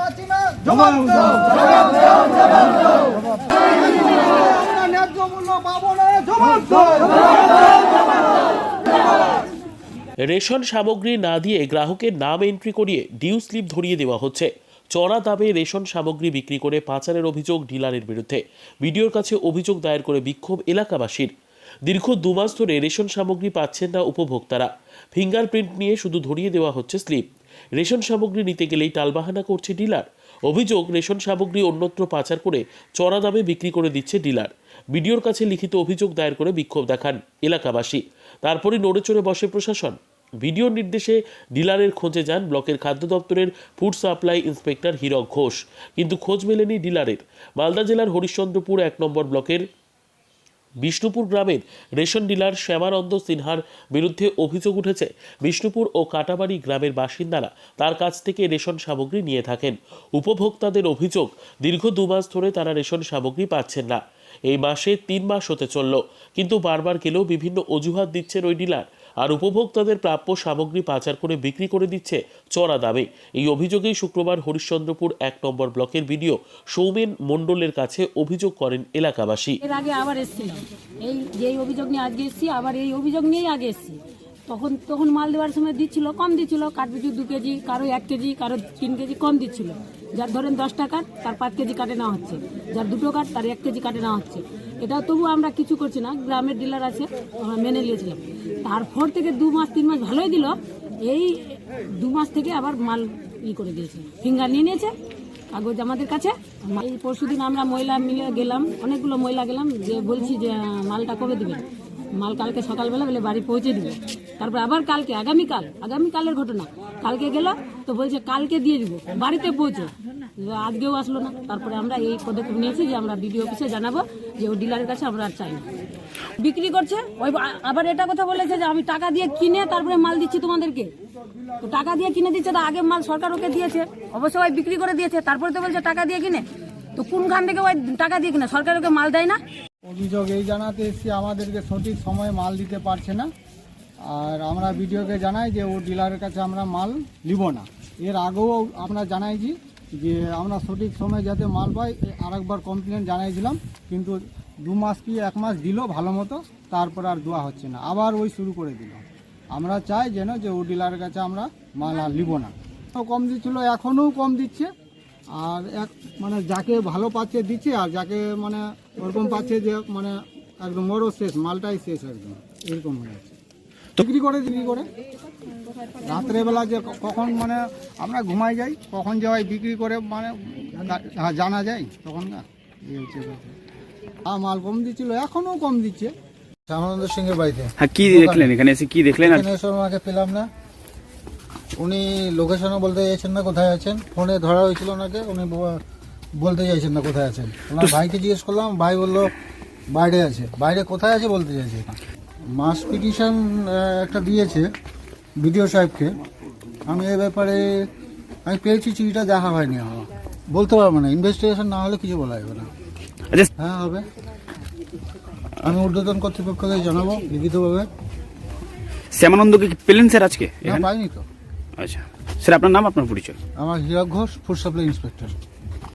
পাচ্ছি না। জবাব দাও জবাব দাও জবাব দাও ন্যায্য মূল্য পাবো না জবাব দাও রেশন সামগ্রী না দিয়ে গ্রাহকের নাম এন্ট্রি করিয়ে ডিউ স্লিপ ধরিয়ে দেওয়া হচ্ছে। চড়া দামে রেশন সামগ্রী বিক্রি করে পাচারের অভিযোগ ডিলারের বিরুদ্ধে। বিডিওর কাছে অভিযোগ দায়ের করে বিক্ষোভ এলাকাবাসীর। দীর্ঘ দুমাস ধরে রেশন সামগ্রী পাচ্ছেন না উপভোক্তারা। ফিঙ্গারপ্রিন্ট নিয়ে শুধু ধরিয়ে দেওয়া হচ্ছে স্লিপ রেশন সামগ্রী নিতে গেলেই টালবাহানা করছে ডিলার। অভিযোগ, রেশন সামগ্রী অন্যত্র পাচার করে চড়া দামে বিক্রি করে দিচ্ছে ডিলার। বিডিওর কাছে লিখিত অভিযোগ দায়ের করে বিক্ষোভ দেখান এলাকাবাসী। তারপরই নড়ে চড়ে বসে প্রশাসন। ভিডিওর নির্দেশে ডিলারের খোঁজে যান ব্লকের খাদ্য দপ্তরের food supply inspector Hirak Ghosh. কিন্তু খোঁজ মেলেনি ডিলারের। মালদা জেলার হরিশ্চন্দ্রপুর এক নম্বর ব্লকের বিষ্ণুপুর গ্রামের রেশন ডিলার শ্যামানন্দ সিনহার বিরুদ্ধে অভিযোগ উঠেছে, বিষ্ণুপুর ও কাটাবাড়ি গ্রামের বাসিন্দারা তার কাছ থেকে রেশন সামগ্রী নিয়ে থাকেন। উপভোক্তাদের অভিযোগ, দীর্ঘ দু মাস ধরে তারা রেশন সামগ্রী পাচ্ছেন না। এই মাসে তিন মাস হতে চলল, কিন্তু বারবার গেলেও বিভিন্ন অজুহাত দিচ্ছেন ওই ডিলার। আর উপভোক্তাদের প্রাপ্য সামগ্রী পাচার করে বিক্রি করে দিচ্ছে চড়া দামে। এই অভিযোগেই শুক্রবার হরিশ্চন্দ্রপুর এক নম্বর ব্লকের ভিডিও সৌমেন মণ্ডলের কাছে অভিযোগ করেন এলাকাবাসী। এর আগে আবার এসেছিলাম এই যেই অভিযোগ নিয়ে আজকে এসেছি, আবার এই অভিযোগ নিয়েই আগে এসেছি। তখন তখন মাল দেওয়ার সময় দিচ্ছিল, কম দিচ্ছিল। কাঠ কাঠবিজু দু কেজি, কারও এক কেজি, কারও তিন কেজি কম দিচ্ছিল। যার ধরেন দশ টাকার, তার পাঁচ কেজি কাটে নেওয়া হচ্ছে। যার দুটো কাঠ, তার এক কেজি কাটে নেওয়া হচ্ছে। এটা তবু আমরা কিছু করছি না, গ্রামের ডিলার আছে আমরা মেনে নিয়েছিলাম। তারপর থেকে দু মাস, তিন মাস ভালোই দিল, এই দু মাস থেকে আবার মাল ই করে দিয়েছে ফিঙ্গার নিয়ে নিয়েছে, কাগজ আমাদের কাছে। এই পরশুদিন আমরা মহিলা মিলে গেলাম, অনেকগুলো মহিলা গেলাম, যে বলছি যে মালটা কবে দিবেন মাল কালকে সকালবেলা বলে বাড়ি পৌঁছে দিবে। তারপর আবার কালকে, আগামীকাল, আগামীকালের ঘটনা, কালকে গেল তো বলছে, কালকে দিয়ে দিব, বাড়িতে পৌঁছে। আজকেও আসলো না। তারপরে আমরা এই পদক্ষেপ নিয়েছি যে আমরা বিডিও অফিসে জানাব যে ও ডিলারের কাছে আমরা আর চাই না। বিক্রি করছে, ওই আবার এটা কথা বলেছে যে আমি টাকা দিয়ে কিনে তারপরে মাল দিচ্ছি তোমাদেরকে। তো টাকা দিয়ে কিনে দিচ্ছে, তো আগে মাল সরকার ওকে দিয়েছে। অবশ্যই ওই বিক্রি করে দিয়েছে, তারপরে তো বলছে টাকা দিয়ে কিনে। তো কোনখান থেকে ওই টাকা দিয়ে কিনে? সরকার ওকে মাল দেয় না? অভিযোগ এই জানাতে এসেছি, আমাদেরকে সঠিক সময়ে মাল দিতে পারছে না। আর আমরা ভিডিওকে জানাই যে ও ডিলারের কাছে আমরা মাল নিব না। এর আগেও আমরা জানাইছি যে আমরা সঠিক সময়ে যাতে মাল পাই আর একবার কমপ্লেন জানাইছিলাম, কিন্তু দু মাস কি এক মাস দিল ভালো মতো, তারপর আর দেওয়া হচ্ছে না। আবার ওই শুরু করে দিল। আমরা চাই যেন যে ও ডিলারের কাছে আমরা মাল আর নিব না। তো কম দিচ্ছিল, এখনও কম দিচ্ছে। আর এক মানে যাকে ভালো পাচ্ছে দিচ্ছে, আর যাকে মানে ওরকম পাচ্ছে যে মানে একদম মরো শেষ, মালটাই শেষ একদম। এরকম হয়ে যাচ্ছে। বিক্রি করে বিক্রি করে। রাত্রেবেলা যে কখন মানে আমরা ঘুমাই যাই কখন যে হয় বিক্রি করে মানে হ্যাঁ, জানা যায় তখন না। আর মাল কম দিচ্ছিল এখনও কম দিচ্ছে। শ্যামানন্দ সিংহের বাড়িতে। হ্যাঁ কি দেখলেন এখানে? এসে কি দেখলেন? এখানে এসে ওনাকে পেলাম না। উনি লোকেশনও বলতে চাইছেন না কোথায় আছেন। ফোনে ধরা হয়েছিল ওনাকে উনি বলতে চাইছেন না কোথায় আছেন। ওনার ভাইকে জিজ্ঞেস করলাম ভাই বলল বাইরে আছে। বাইরে কোথায় আছে বলতে চাইছে। মাস পিটিশন একটা দিয়েছে বিডিও সাহেবকে। আমি এ ব্যাপারে আমি পেয়েছি চিঠিটা দেখা হয়নি আমার বলতে পারব না ইনভেস্টিগেশন না হলে কিছু বলা যাবে না। আচ্ছা। হ্যাঁ হবে। আমি ঊর্ধ্বতন কর্তৃপক্ষকে জানাব লিখিতভাবে। শ্যামানন্দকে পেলেন স্যার আজকে না? পাইনি তো। আচ্ছা। স্যার আপনার নাম আপনার পরিচয়? আমার Hirak Ghosh food supply inspector.